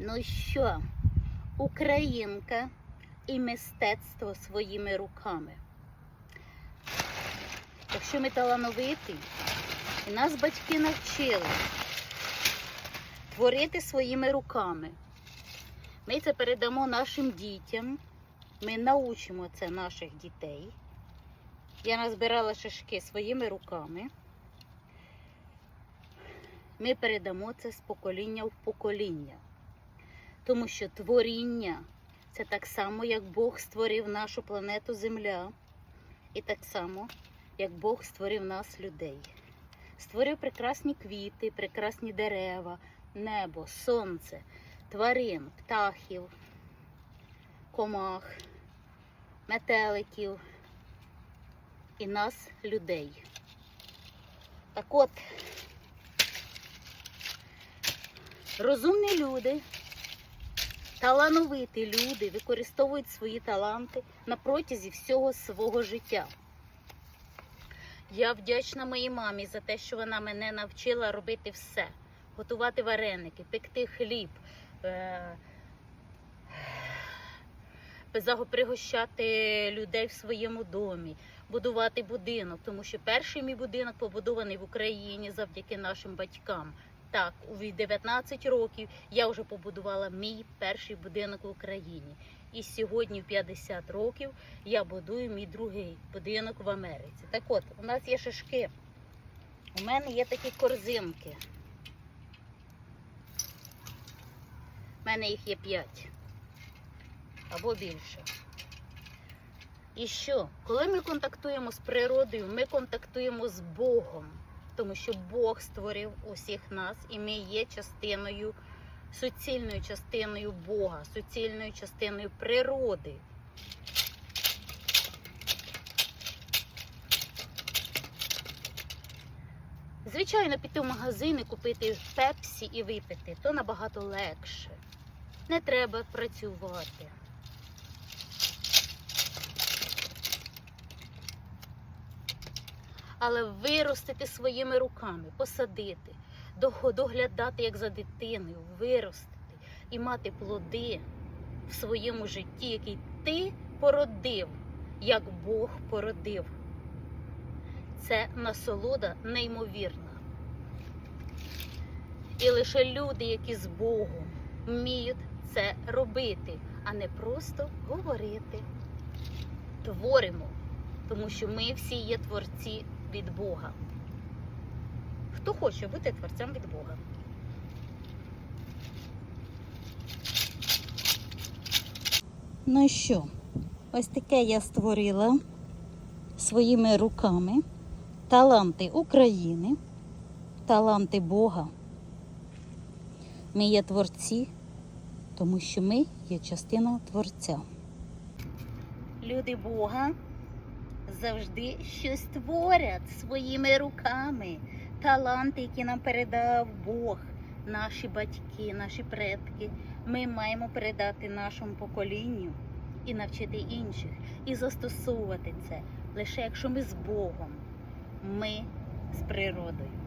Ну що, українка і мистецтво своїми руками. Якщо ми талановиті, нас батьки навчили творити своїми руками. Ми це передамо нашим дітям, ми научимо це наших дітей. Я назбирала шишки своїми руками. Ми передамо це з покоління в покоління. Тому що творіння це так само, як Бог створив нашу планету Земля, і так само, як Бог створив нас, людей. Створив прекрасні квіти, прекрасні дерева, небо, сонце, тварин, птахів, комах, метеликів і нас, людей. Так от, розумні люди, талановиті люди використовують свої таланти на протязі всього свого життя. Я вдячна моїй мамі за те, що вона мене навчила робити все: готувати вареники, пекти хліб, е- пригощати людей в своєму домі, будувати будинок, тому що перший мій будинок побудований в Україні завдяки нашим батькам. Так, у 19 років я вже побудувала мій перший будинок в Україні. І сьогодні, в 50 років, я будую мій другий будинок в Америці. Так от, у нас є шишки. У мене є такі корзинки. У мене їх є 5 або більше. І що? Коли ми контактуємо з природою, ми контактуємо з Богом, тому що Бог створив усіх нас, і ми є частиною, суцільною частиною Бога, суцільною частиною природи. Звичайно, піти в магазин і купити пепсі і випити, то набагато легше. Не треба працювати. Але виростити своїми руками, посадити, доглядати як за дитиною, виростити і мати плоди в своєму житті, який ти породив, як Бог породив. Це насолода неймовірна. І лише люди, які з Богом, вміють це робити, а не просто говорити. Творимо, тому що ми всі є творці від Бога. Хто хоче бути творцем від Бога? Ну що, ось таке я створила своїми руками таланти України, таланти Бога. Ми є творці, тому що ми є частина творця. Люди Бога завжди щось творять своїми руками. Таланти, які нам передав Бог, наші батьки, наші предки. Ми маємо передати нашому поколінню і навчити інших, і застосовувати це лише якщо ми з Богом, ми з природою.